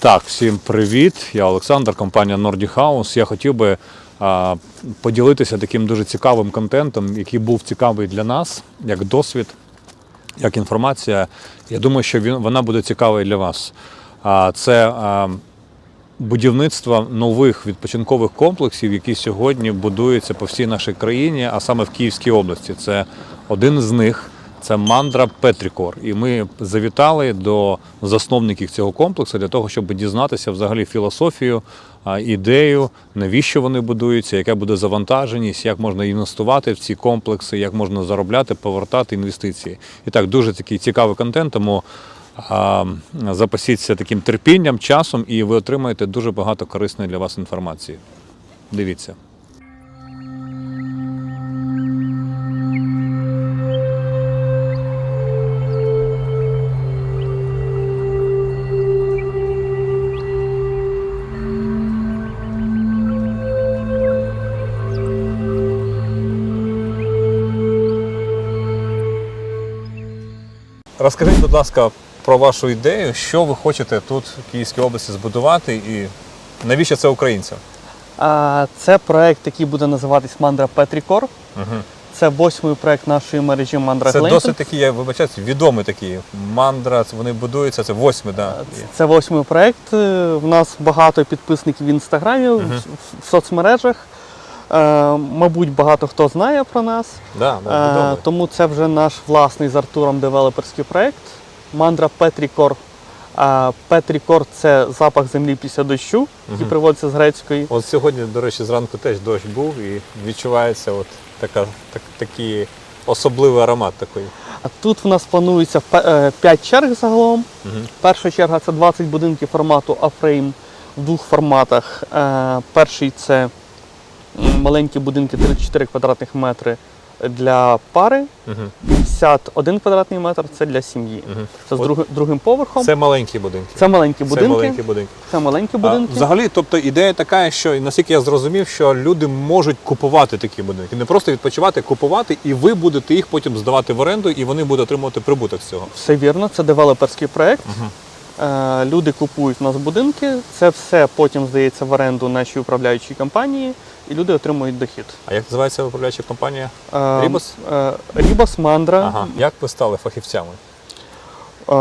Так, всім привіт. Я Олександр, компанія Nordic House. Я хотів би а, поділитися таким дуже цікавим контентом, який був цікавий для нас, як досвід, як інформація. Я думаю, що він, вона буде цікава і для вас. А, це а, будівництво нових відпочинкових комплексів, які сьогодні будуються по всій нашій країні, а саме в Київській області. Це один з них. Це мандра Петрікор. І ми завітали до засновників цього комплексу для того, щоб дізнатися взагалі філософію, ідею, навіщо вони будуються, яка буде завантаженість, як можна інвестувати в ці комплекси, як можна заробляти, повертати інвестиції. І так, дуже такий цікавий контент, тому запасіться таким терпінням, часом, і ви отримаєте дуже багато корисної для вас інформації. Дивіться. Розкажіть, будь ласка, про вашу ідею, що ви хочете тут в Київській області збудувати і навіщо це українцям? Це проект, який буде називатись Mandra Petricor. Угу. Це восьмий проект нашої мережі Mandra Це досить такі, я вибачаюсь, відомі такі. Мандра, вони будуються, це восьмий, да. Це- восьмий проект. Е, В нас багато підписників в інстаграмі, в, в соцмережах. Е, Мабуть, багато хто знає про нас. Да, да, Е. Тому це вже наш власний з Артуром девелоперський проект. Mandra Petricor. А Petricor – це запах землі після дощу, який Мгм. приводиться з грецької. От сьогодні, до речі, зранку теж дощ був і відчувається от така, так, такий особливий аромат такий. А тут в нас планується 5 черг загалом. Угу. Перша черга це 20 будинків формату A-Frame в двох форматах. Е, Перший це маленькі будинки 34 квадратних метри для пари, Угу. 51 квадратний метр це для сім'ї. Угу. Це з От други- другим поверхом. Це маленькі будинки. Це маленькі Це будинки. маленькі будинки. Це маленькі А. Взагалі, тобто ідея така, що наскільки я зрозумів, що люди можуть купувати такі будинки, не просто відпочивати, купувати, і ви будете їх потім здавати в оренду, і вони будуть отримувати прибуток з цього. Все вірно, це девелоперський проект. Мгм. Е, Люди купують у нас будинки, це все потім здається в оренду нашій управляючій компанії, і люди отримують дохід. А як називається управляюча компанія? Е, Рібос? е, Рібос, Мандра. Ага. Як ви стали фахівцями? Е,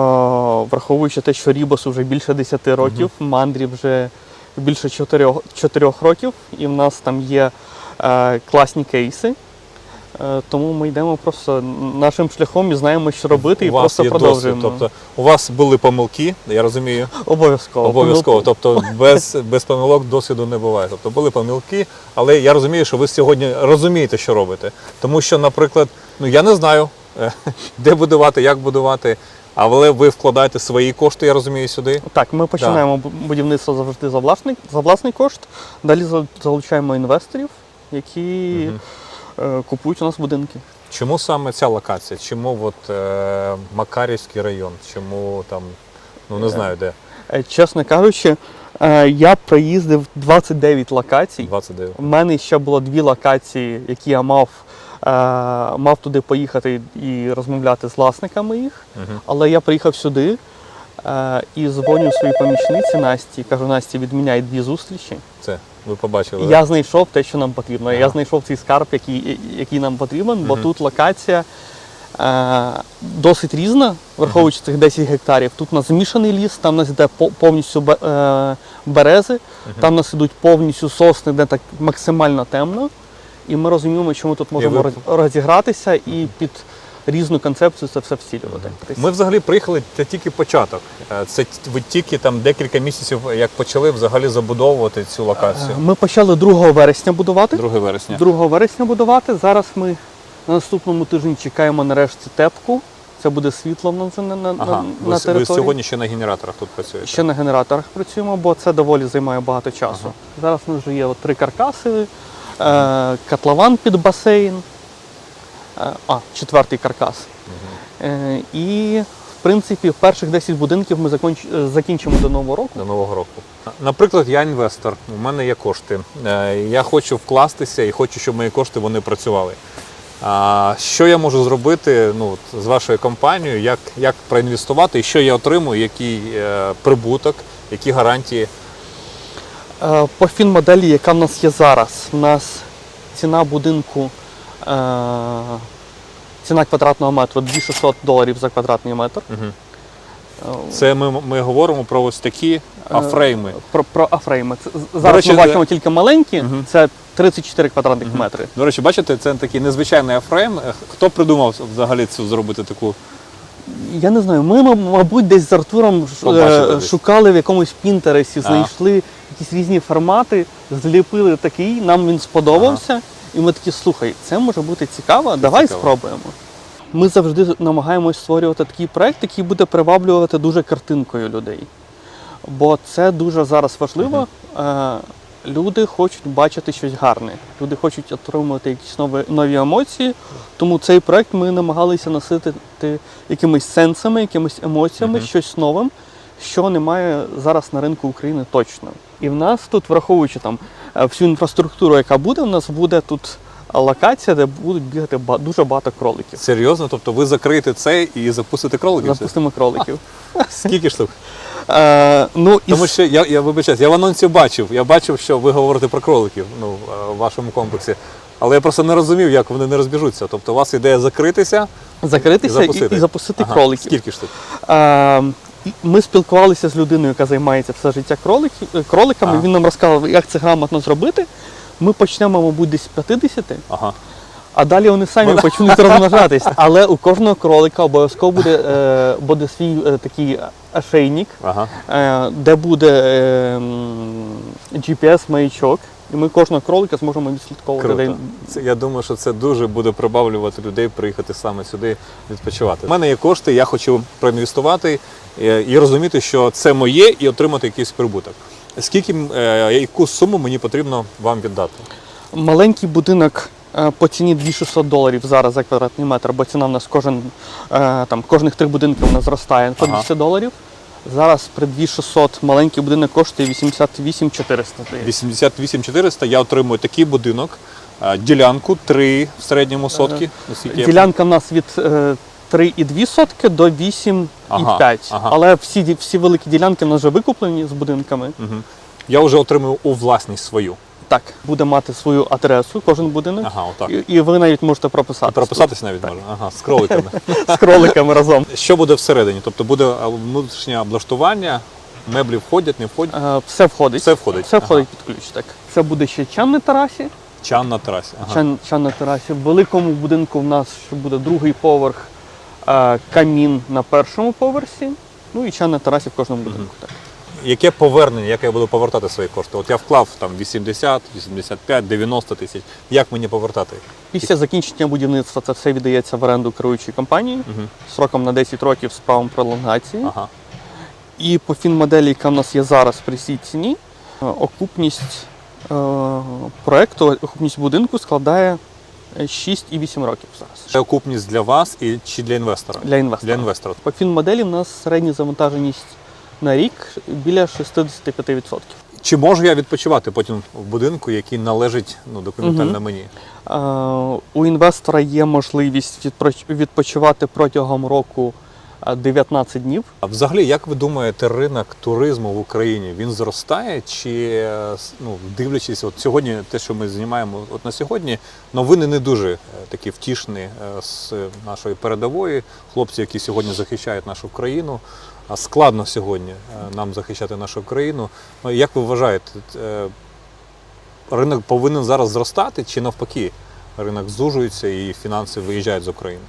Враховуючи те, що Рібосу вже більше 10 років, Мандрі вже більше 4, 4 років, і в нас там є класні кейси. Е, тому ми йдемо просто нашим шляхом і знаємо, що робити, і у вас просто є продовжуємо. досвід. Тобто у вас були помилки, я розумію. Обов'язково. Обов'язково. Тобто без, без помилок досвіду не буває. Тобто були помилки, але я розумію, що ви сьогодні розумієте, що робите. Тому що, наприклад, ну я не знаю, е, де будувати, як будувати, але ви вкладаєте свої кошти, я розумію, сюди. Так, ми починаємо бу- будівництво завжди за власний, за власний кошт. Далі залучаємо інвесторів, які Мгм. Е, купують у нас будинки. Чому саме ця локація? Чому от, е, Макарівський район? Чому там, ну не знаю де, Е, Чесно кажучи, е, я проїздив 29 локацій. 29. У мене ще було дві локації, які я мав, е, мав туди поїхати і розмовляти з власниками їх. Угу. Але я приїхав сюди е, і дзвоню своїй помічниці Насті. Кажу, Насті, відміняй дві зустрічі. Це ви побачили. Я знайшов те, що нам потрібно. Я знайшов цей скарб, який, який нам потрібен, бо тут локація е, досить різна, враховуючи цих 10 гектарів. Тут у нас змішаний ліс, там у нас йде повністю е, берези, там у нас ідуть повністю сосни, де так максимально темно. І ми розуміємо, що ми тут можемо розігратися і під різну концепцію це все вцілювати. Тобто Ми взагалі приїхали, це тільки початок. Е, Це ви тільки там декілька місяців, як почали взагалі забудовувати цю локацію. Ми почали 2 вересня будувати. 2 вересня. 2 вересня будувати. Зараз ми на наступному тижні чекаємо нарешті тепку. Це буде світло на, на, Ага, на, ви, с- ви сьогодні ще на генераторах тут працюєте. Ще на генераторах працюємо, бо це доволі займає багато часу. Ага. Зараз у нас вже є от три каркаси, е, котлован під басейн, е, а, четвертий каркас. Е, і, в принципі, перших 10 будинків ми законч- е, закінчимо до Нового року. До нового року. Наприклад, я інвестор, у мене є кошти. Е, Я хочу вкластися і хочу, щоб мої кошти вони працювали. А що я можу зробити ну, от з вашою компанією, як, як проінвестувати і що я отримую, який е, прибуток, Які гарантії? Е, По фінмоделі, яка в нас є зараз, у нас ціна будинку, е, ціна квадратного метру 2600 доларів за квадратний метр. Е, Це ми, ми говоримо про ось такі афрейми. Про, про афрейми. Зараз речі, ми бачимо тільки маленькі, Мгм. це 34 квадратних Мгм. метри. До речі, бачите, це такий незвичайний афрейм. Е, Хто придумав взагалі цю зробити таку? Я не знаю, ми, мабуть, десь з Артуром Побачили е, десь. шукали в якомусь пінтересі, Ага. знайшли якісь різні формати, зліпили такий, нам він сподобався, і ми такі, слухай, це може бути цікаво, давай Цікаво. спробуємо. Ми завжди намагаємось створювати такий проект, який буде приваблювати дуже картинкою людей. Бо це дуже зараз важливо. Е, Люди хочуть бачити щось гарне, люди хочуть отримувати якісь нові, нові емоції. Тому цей проект ми намагалися наситити якимись сенсами, якимись емоціями, Мгм. щось новим, що немає зараз на ринку України точно. І в нас тут, враховуючи там всю інфраструктуру, яка буде, в нас буде тут локація, де будуть бігати дуже багато кроликів. Серйозно? Тобто ви закриєте це і запустите кроликів? Запустимо кроликів. Скільки штук? Е, ну, Тому с- що я, я вибачаюсь, я в анонсі бачив. Я бачив, що ви говорите про кроликів ну, е, в вашому комплексі. Але я просто не розумів, як вони не розбіжуться. Тобто у вас ідея закритися і закритися і, запустити. і запустити Ага. кроликів. Скільки штук? Е, і ми спілкувалися з людиною, яка займається все життя кролики, е, кроликами. Ага. Він нам розказав, як це грамотно зробити. Ми почнемо, мабуть, десь з 50, Ага. а далі вони самі почнуть розмножатись. Але у кожного кролика обов'язково буде, е, буде свій е, такий ошейник, Ага. е, де буде е, GPS-маячок. І ми кожного кролика зможемо відслідковувати. Круто. Це, я думаю, що це дуже буде прибавлювати людей приїхати саме сюди відпочивати. У мене є кошти, я хочу проінвестувати е, і розуміти, що це моє, і отримати якийсь прибуток. Скільки е, яку суму мені потрібно вам віддати? Маленький будинок е, по ціні 2600 доларів зараз за квадратний метр, бо ціна в нас кожен, там, кожних три будинки у нас зростає по Ага. 200 доларів. Зараз при 2600 маленький будинок коштує 88 400. здається. 88 400 я отримую такий будинок, е, ділянку 3 в середньому сотки. наскільки Ділянка в нас від е, 3,2 сотки до 8,5. Ага, ага. Але всі, всі великі ділянки в нас вже викуплені з будинками. Угу. Я вже отримую у власність свою. Так, буде мати свою адресу кожен будинок. Ага, отак. І, і ви навіть можете прописати. Прописатись навіть можна. Ага, з кроликами. з кроликами разом. Що буде всередині? Тобто буде внутрішнє облаштування, меблі входять, не входять. Е, Все входить. Все входить. Все Ага. входить під ключ. Так. Це буде ще чан на терасі. Чан на терасі. Ага. Чан, чан на терасі. В великому будинку в нас ще буде другий поверх, е, камін на першому поверсі. Ну і чан на терасі в кожному будинку. Так. Яке повернення, як я буду повертати свої кошти? От я вклав там 80, 85, 90 тисяч. Як мені повертати? Після закінчення будівництва це все віддається в оренду керуючій компанії Мгм. сроком на 10 років з правом пролонгації. Ага. І по фінмоделі, яка в нас є зараз при цій ціні, е, окупність е, проекту, окупність будинку складає е, 6,8 років зараз Це окупність для вас і чи для інвестора? для інвестора. Для інвестора. По фінмоделі в нас середня завантаженість на рік біля 65%. Чи можу я відпочивати потім в будинку, який належить ну, документально мені? Е, У інвестора є можливість відпочивати протягом року е, 19 днів. А взагалі, як ви думаєте, ринок туризму в Україні він зростає? Чи е, ну, дивлячись, от сьогодні те, що ми знімаємо от на сьогодні, новини не дуже е, такі втішні е, з нашої передової. Хлопці, які сьогодні захищають нашу країну. А складно сьогодні е, нам захищати нашу країну. Ну, Як ви вважаєте, е, ринок повинен зараз зростати чи навпаки? Ринок зужується і фінанси виїжджають з України.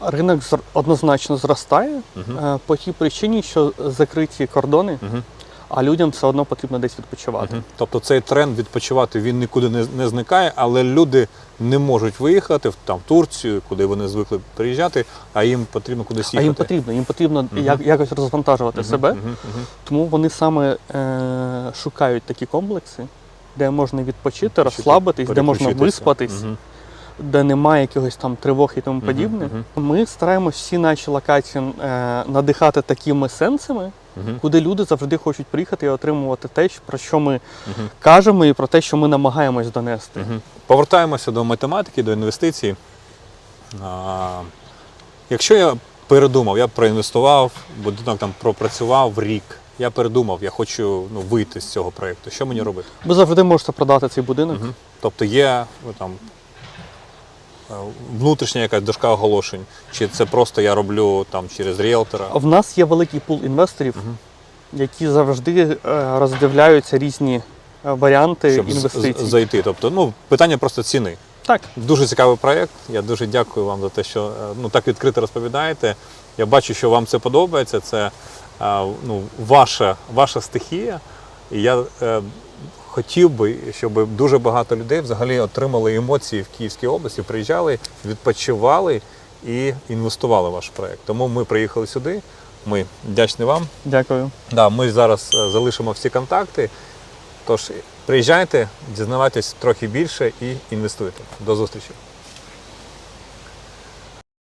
Ринок однозначно зростає е, по тій причині, що закриті кордони, Мгм. А людям все одно потрібно десь відпочивати. Мгм. Тобто цей тренд відпочивати він нікуди не, не зникає, але люди не можуть виїхати в там в Турцію, куди вони звикли приїжджати, а їм потрібно кудись їхати. А їм потрібно, їм потрібно Мгм. як, якось розвантажувати Мгм, себе. мгм, мгм. Тому вони саме е, шукають такі комплекси, де можна відпочити, розслабитись, де можна виспатись, Мгм. де немає якихось там тривог і тому подібне. мгм. Ми стараємось всі наші локації е, надихати такими сенсами, Мгм. куди люди завжди хочуть приїхати і отримувати те, про що ми Мгм. кажемо, і про те, що ми намагаємось донести. Мгм. Повертаємося до математики, до інвестицій. А, якщо я передумав, я проінвестував, будинок там пропрацював рік, я передумав, я хочу ну, вийти з цього проєкту. Що мені робити? Ви завжди можете продати цей будинок. Мгм. Тобто є ну, там, внутрішня якась дошка оголошень, чи це просто я роблю там через ріелтора. В нас є великий пул інвесторів, які завжди е, роздивляються різні е, варіанти щоб інвестицій. зайти. Тобто, ну, питання просто ціни. Так, Дуже цікавий проєкт. Я дуже дякую вам за те, що е, ну, так відкрито розповідаєте. Я бачу, що вам це подобається. Це е, ну, ваша, ваша стихія. І я е, хотів би, щоб дуже багато людей взагалі отримали емоції в Київській області, приїжджали, відпочивали і інвестували в ваш проєкт. Тому ми приїхали сюди. Ми вдячні вам. дякую. Да, ми зараз е, залишимо всі контакти. Тож приїжджайте, дізнавайтесь трохи більше і інвестуйте. До зустрічі.